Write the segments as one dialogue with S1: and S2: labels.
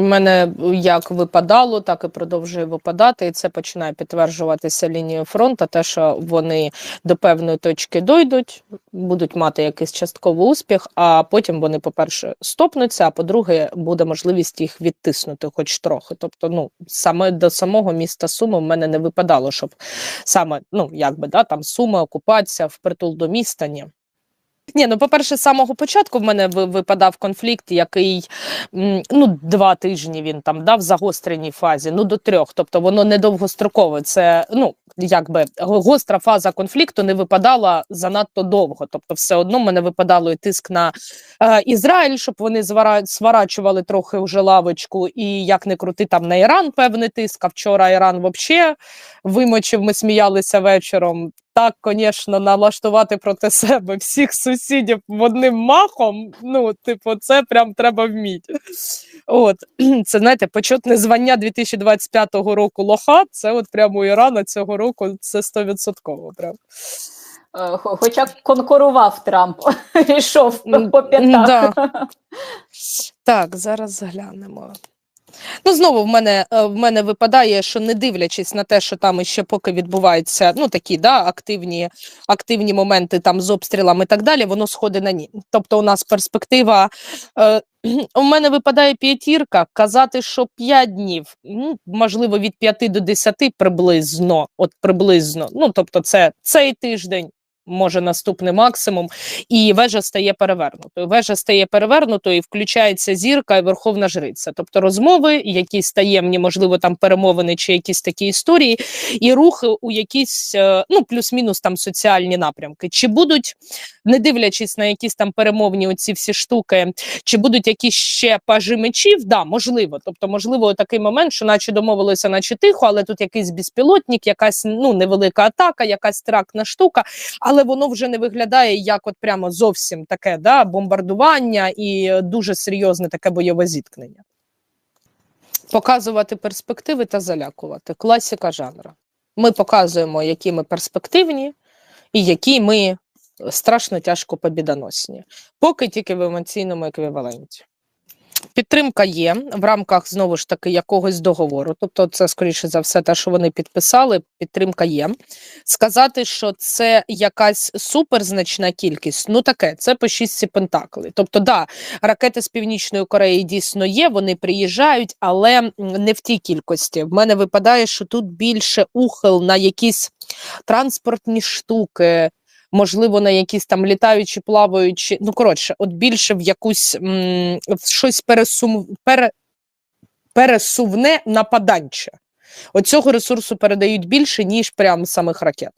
S1: Мене як випадало, так і продовжує випадати, і це починає підтверджуватися лінією фронту. Те, що вони до певної точки дойдуть, будуть мати якийсь частковий успіх, а потім вони, по-перше, стопнуться, а по-друге, буде можливість їх відтиснути, хоч трохи. Тобто, ну саме до самого міста Суми в мене не випадало, щоб саме ну якби да там Суми, окупація, впритул до міста. Ні. Ні, ну по-перше, з самого початку в мене випадав конфлікт, який ну два тижні він там дав в загостреній фазі, ну до трьох. Тобто воно не довгострокове. Це ну якби гостра фаза конфлікту не випадала занадто довго. Тобто, все одно в мене випадало і тиск на е, Ізраїль, щоб вони звара- сварачували трохи вже лавочку, і як не крути там на Іран певний тиск. А вчора Іран взагалі вимочив. Ми сміялися вечором. Так, звісно, налаштувати проти себе всіх сусідів одним махом. Ну, типу, це прям треба вміти. От це знаєте, почетне звання 2025 року лоха. Це от прямо у Ірана цього року. Це стовідсотково. Прям
S2: Е, хо- Хоча конкурував Трамп, йшов по п'ятах.
S1: Так, зараз заглянемо. Ну, знову в мене, е, в мене випадає, що не дивлячись на те, що там ще поки відбуваються ну, такі да, активні, активні моменти там з обстрілами і так далі, воно сходить на ні. Тобто у нас перспектива. Е, у мене випадає п'ятірка, казати, що 5 днів, ну, можливо, від 5 до 10 приблизно. От приблизно. Ну, тобто, це цей тиждень, може наступний максимум, і вежа стає перевернутою. Вежа стає перевернутою, і включається зірка і верховна жриця. Тобто розмови, якісь таємні, можливо, там перемовини чи якісь такі історії, і рухи у якісь е, ну плюс-мінус там соціальні напрямки. Чи будуть, не дивлячись на якісь там перемовні оці всі штуки, чи будуть якісь ще пажі мечів? Да, можливо. Тобто, можливо, такий момент, що наче домовилися, наче тихо, але тут якийсь безпілотник, якась ну невелика атака, якась тракна штука але воно вже не виглядає як от прямо зовсім таке да, бомбардування і дуже серйозне таке бойове зіткнення. Показувати перспективи та залякувати. Класика жанру. Ми показуємо, які ми перспективні і які ми страшно тяжко побідоносні, поки тільки в емоційному еквіваленті. Підтримка є в рамках знову ж таки якогось договору. Тобто, це скоріше за все, те, що вони підписали. Підтримка є. Сказати, що це якась суперзначна кількість, ну таке, це по шістці пентаклей. Тобто, да, ракети з Північної Кореї дійсно є, вони приїжджають, але не в тій кількості. В мене випадає, що тут більше ухил на якісь транспортні штуки. Можливо, на якісь там літаючі, плаваючі. Ну, коротше, от більше в якусь м, в щось пересум, пере, пересувне нападанче. Оцього ресурсу передають більше, ніж прям самих ракет.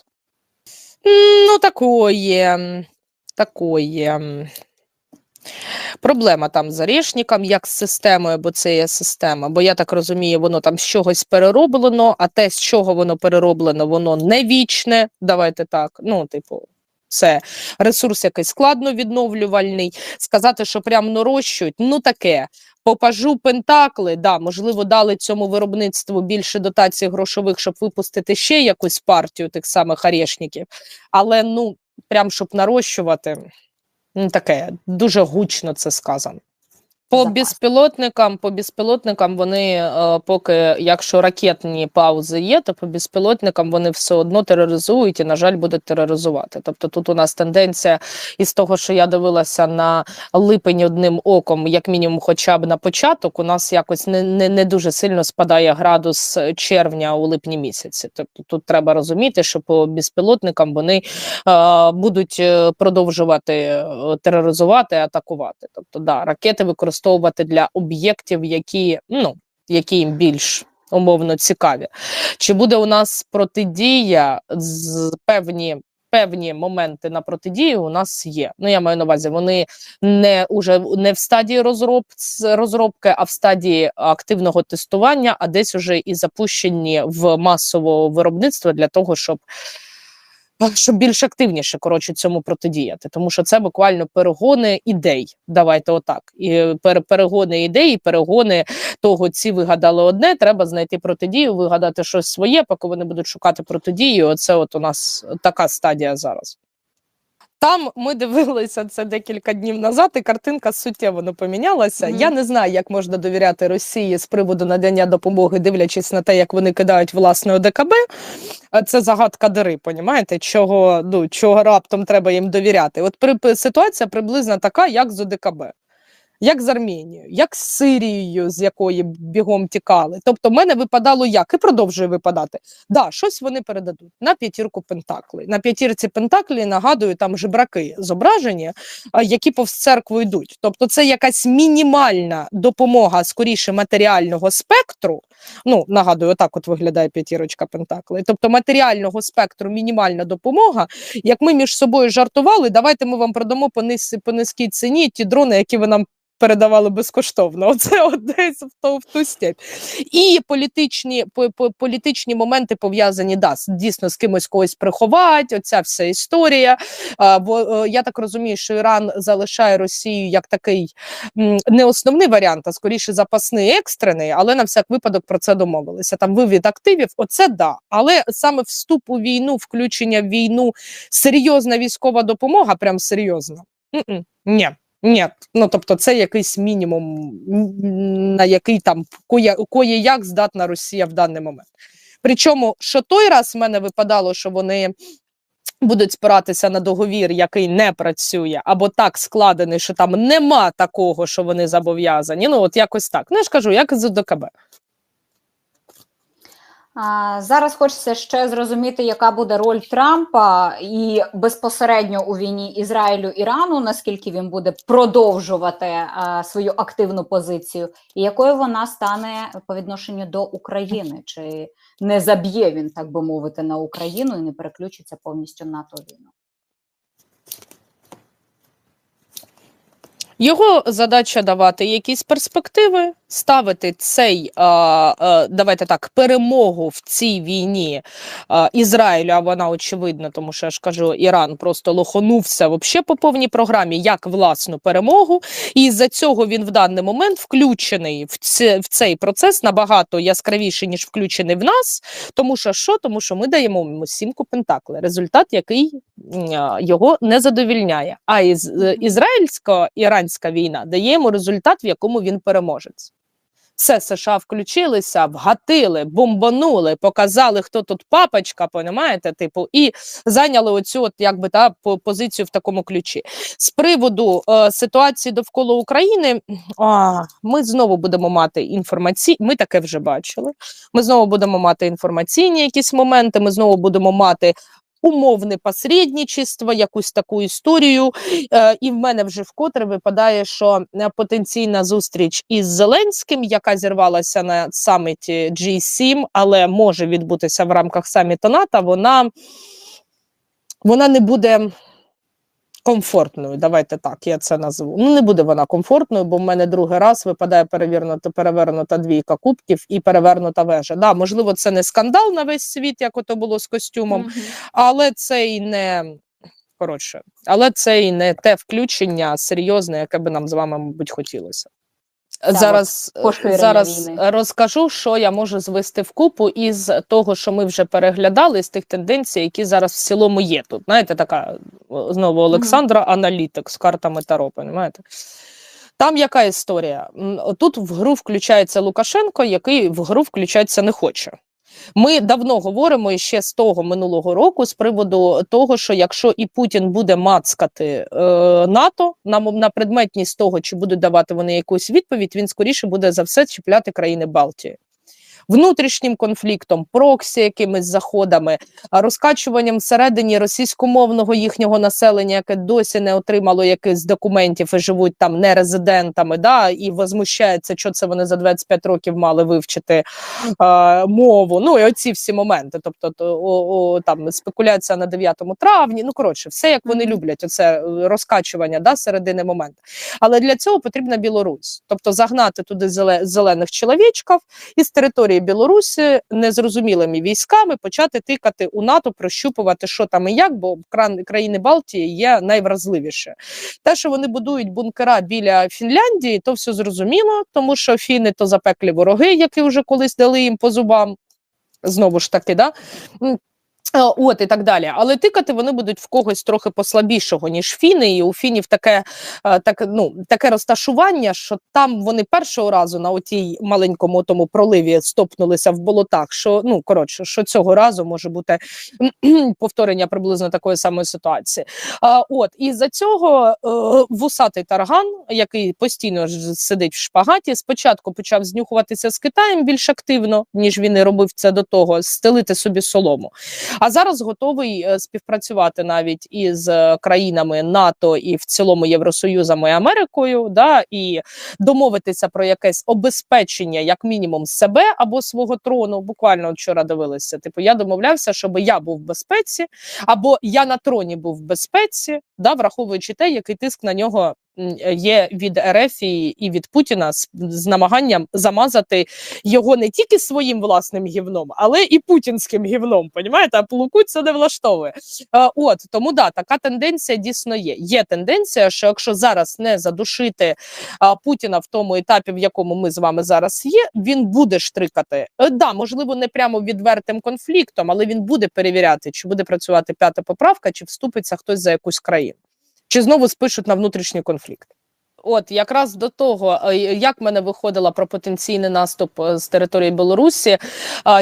S1: Ну, такое. Такое. Проблема там з Орешником, як з системою, бо це є система. Бо я так розумію, воно там з чогось перероблено, а те, з чого воно перероблено, воно не вічне. Давайте так. Ну, типу, це ресурс якийсь складно відновлювальний. Сказати, що прям нарощують, ну таке. Попажу пентакли, да, можливо, дали цьому виробництву більше дотацій грошових, щоб випустити ще якусь партію тих самих орешників. Але ну, прям щоб нарощувати, ну таке дуже гучно це сказано. По
S2: Запас.
S1: безпілотникам, по безпілотникам вони е, поки, якщо ракетні паузи є, то по безпілотникам вони все одно тероризують і, на жаль, будуть тероризувати. Тобто тут у нас тенденція із того, що я дивилася на липень одним оком, як мінімум, хоча б на початок, у нас якось не, не, не дуже сильно спадає градус червня у липні місяці. Тобто тут треба розуміти, що по безпілотникам вони е, будуть е, продовжувати е, тероризувати, атакувати. Тобто, да, ракети використовувати для об'єктів, які ну які їм більш умовно цікаві. Чи буде у нас протидія з певні? Певні моменти на протидію у нас є. Ну я маю на увазі, вони не уже не в стадії розроб, розробки, а в стадії активного тестування, а десь уже і запущені в масове виробництво для того, щоб щоб більш активніше коротше цьому протидіяти, тому що це буквально перегони ідей. Давайте отак. І пере- перегони ідей, перегони того, ці вигадали одне. Треба знайти протидію, вигадати щось своє, поки вони будуть шукати протидію. Оце от у нас така стадія зараз. Там ми дивилися це декілька днів назад, і картинка суттєво не помінялася.
S2: Мгм.
S1: Я не знаю, як можна довіряти Росії з приводу надання допомоги, дивлячись на те, як вони кидають власне ОДКБ. Це загадка дири, понімаєте, чого, ну, чого раптом треба їм довіряти. От при, ситуація приблизно така, як з ОДКБ. Як з Армінією, як з Сирією, з якої бігом тікали. Тобто, в мене випадало як і продовжує випадати. Да, щось вони передадуть на п'ятірку Пентаклей. На п'ятірці Пентаклі нагадую, там жебраки зображені, які повз церкву йдуть. Тобто, це якась мінімальна допомога, скоріше матеріального спектру. Ну, нагадую, отак от виглядає п'ятірочка Пентаклей. Тобто матеріального спектру мінімальна допомога. Як ми між собою жартували, давайте ми вам продамо по, по низькій ціні ті дрони, які ви нам. Передавали безкоштовно, оце от десь в ту, в ту степь. І політичні, по, по, політичні моменти пов'язані да, дійсно з кимось когось приховати, оця вся історія. А, бо е, я так розумію, що Іран залишає Росію як такий не основний варіант, а скоріше запасний екстрений, але на всяк випадок про це домовилися. Там вивід активів, оце да. Але саме вступ у війну, включення в війну, серйозна військова допомога, прям серйозна. Ні. Ні, ну тобто це якийсь мінімум, на який там кое, кое як здатна Росія в даний момент. Причому, що той раз в мене випадало, що вони будуть спиратися на договір, який не працює, або так складений, що там нема такого, що вони зобов'язані. Ну, от якось так. Ну, я ж кажу, як з ОДКБ.
S2: Зараз хочеться ще зрозуміти, яка буде роль Трампа і безпосередньо у війні Ізраїлю Ірану, наскільки він буде продовжувати свою активну позицію, і якою вона стане по відношенню до України, чи не заб'є він, так би мовити, на Україну і не переключиться повністю на ту війну.
S1: Його задача давати якісь перспективи, ставити цей давайте так, перемогу в цій війні Ізраїлю. А вона очевидна, тому що я ж кажу, Іран просто лохонувся вообще по повній програмі як власну перемогу. І з-за цього він в даний момент включений в, це, в цей процес набагато яскравіше, ніж включений в нас. Тому що що? Тому що ми даємо сімку пентаклей, результат, який його не задовільняє. А із е, ізраїльсько-іранська війна дає йому результат, в якому він переможець. Все США включилися, вгатили, бомбанули, показали, хто тут папочка, понімаєте, типу, і зайняли оцю от якби та позицію в такому ключі. З приводу е, ситуації довкола України, а, ми знову будемо мати інформаційні. Ми таке вже бачили. Ми знову будемо мати інформаційні якісь моменти. Ми знову будемо мати. Умовне посередничество, якусь таку історію, Е, і в мене вже вкотре випадає, що е, потенційна зустріч із Зеленським, яка зірвалася на саміті G7, але може відбутися в рамках саміту НАТО, вона, вона не буде комфортною. Давайте так, я це назву. Ну, не буде вона комфортною, бо в мене другий раз випадає перевернута, перевернута двійка кубків і перевернута вежа. Да, можливо, це не скандал на весь світ, як ото було з костюмом, але це і не коротше, але це і не те включення серйозне, яке би нам з вами, мабуть, хотілося. Зараз е, зараз
S2: війни.
S1: розкажу, що я можу звести в купу із того, що ми вже переглядали, з тих тенденцій, які зараз в цілому є тут. Знаєте, така знову Олександра аналітик з картами Таро, понімаєте? Там яка історія? Тут в гру включається Лукашенко, який в гру включатися не хоче. Ми давно говоримо ще з того минулого року з приводу того, що якщо і Путін буде мацкати е, НАТО на, на предметність того, чи будуть давати вони якусь відповідь, він скоріше буде за все чіпляти країни Балтії. Внутрішнім конфліктом, проксі, якимись заходами, розкачуванням всередині російськомовного їхнього населення, яке досі не отримало якихось документів і живуть там нерезидентами, да, і возмущається, що це вони за 25 років мали вивчити е, мову. Ну і оці всі моменти. Тобто, то, о, о, там спекуляція на 9 травні. Ну коротше, все як вони люблять. Оце е, розкачування да, середини моменту. Але для цього потрібна Білорусь, тобто загнати туди зелених чоловічків із території Білорусі незрозумілими військами почати тикати у НАТО, прощупувати, що там і як, бо країни Балтії є найвразливіше. Те, що вони будують бункера біля Фінляндії, то все зрозуміло, тому що фіни то запеклі вороги, які вже колись дали їм по зубам. Знову ж таки, да? От і так далі, але тикати вони будуть в когось трохи послабішого ніж фіни, і у фінів таке, так, ну, таке розташування, що там вони першого разу на отій маленькому тому проливі стопнулися в болотах. Що ну коротше, що цього разу може бути повторення приблизно такої самої ситуації. А, от і за цього е, вусатий тарган, який постійно сидить в шпагаті, спочатку почав знюхуватися з Китаєм більш активно, ніж він і робив це до того, стелити собі солому. А зараз готовий е, співпрацювати навіть із е, країнами НАТО і в цілому Євросоюзом і Америкою, да, і домовитися про якесь обезпечення, як мінімум, себе або свого трону. Буквально вчора дивилися. Типу, я домовлявся, щоб я був в безпеці, або я на троні був в безпеці, да, враховуючи те, який тиск на нього є від РФ і, від Путіна з, намаганням замазати його не тільки своїм власним гівном, але і путінським гівном. Понімаєте, а Плукуть це не влаштовує. Е, от тому да, така тенденція дійсно є. Є тенденція, що якщо зараз не задушити Путіна в тому етапі, в якому ми з вами зараз є, він буде штрикати. Е, да, можливо, не прямо відвертим конфліктом, але він буде перевіряти, чи буде працювати п'ята поправка, чи вступиться хтось за якусь країну, чи знову спишуть на внутрішній конфлікт. От якраз до того, е, як мене виходила про потенційний наступ е, з території Білорусі,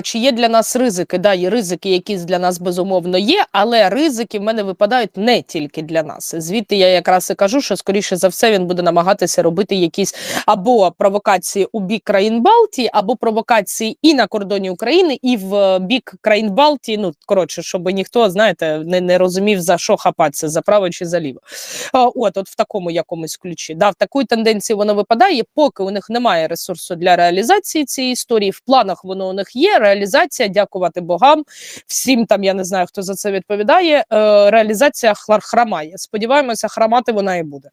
S1: чи є для нас ризики? Да, є ризики, якісь для нас безумовно є, але ризики в мене випадають не тільки для нас. Звідти я якраз і кажу, що скоріше за все він буде намагатися робити якісь або провокації у бік країн Балтії, або провокації і на кордоні України, і в бік країн Балтії. Ну коротше, щоб ніхто знаєте не, не розумів за що хапатися за право чи за ліво. От, от в такому якомусь ключі. Да, в такої тенденції воно випадає, поки у них немає ресурсу для реалізації цієї історії. В планах воно у них є. Реалізація, дякувати богам, всім там я не знаю, хто за це відповідає. Е, реалізація храмає. Сподіваємося, храмати вона і буде.